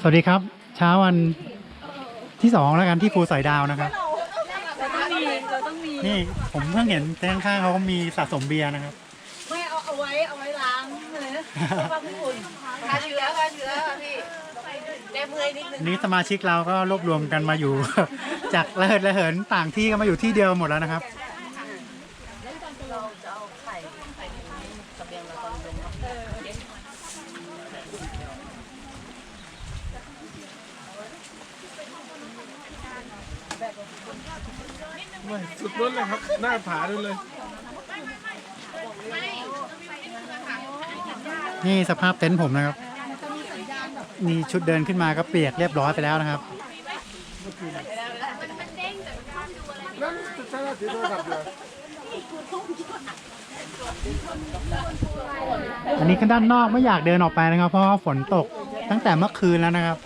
สวัสดีครับ เช้าวันที่สองแล้วกันที่ภูสอยดาวนะครับ เราต้องมีเราต้องมีนี่ผมเพิ่งเห็นเต็นท์ข้างๆเขามีสะสมเบียร์นะครับ ไม่เอาเอาไว้เอาไว้ล้างเลยนะบางคนฆ่าเชื้อฆ่าเชื้อค่ะพี่แก้เมื่อยนิดนึงนี้สมาชิกเราก็รวบรวมกันมาอยู่ จากระเหิดระเหินต่างที่ก็มาอยู่ที่เดียวหมดแล้วนะครับ เราจะเอาไข่ไข่ตะเบียงเราตอนลง ไม่สุดนู้นเลยครับ หน้าผาดูเลย นี่สภาพเต็นท์ผมนะครับนี่ชุดเดินขึ้นมาก็เปียกเรียบร้อยไปแล้วนะครับนั่นใช่ถือโทรศัพท์อยู่อันนี้ข้างด้านนอกไม่อยากเดินออกไปนะครับ เพราะว่าฝนตกตั้งแต่เมื่อคืนแล้วนะครับ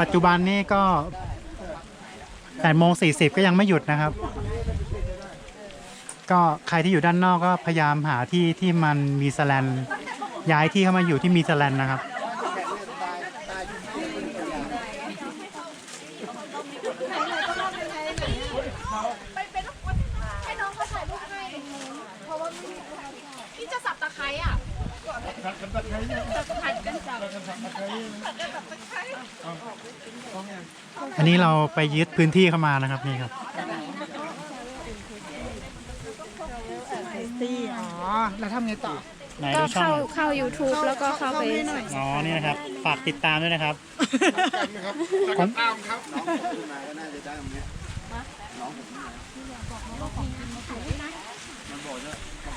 ปัจจุบันนี่ก็ 8โมง40ก็ยังไม่หยุดนะครับ ก็ใครที่อยู่ด้านนอกก็พยายามหาที่ที่มันมีสแลนย้ายที่เข้ามาอยู่ที่มีสแลนนะครับให้น้องเขาถ่ายรู ปให้เพราะว่าไม่มีใครถ่ายพี่จะสับตะไคร้อะผัดกันสับอันนี้เราไปยึดพื้นที่เข้ามานะครับนี่ครับตี้อ๋อ แล้วทำไงต่อ ไหนก็ดูช่องเข้าหน่อยเข้า YouTube แล้วก็เข้าไปอ๋อนี่นะครับฝากติดตามด้วยนะครับกันนะครับแล้วก็ตามครับผ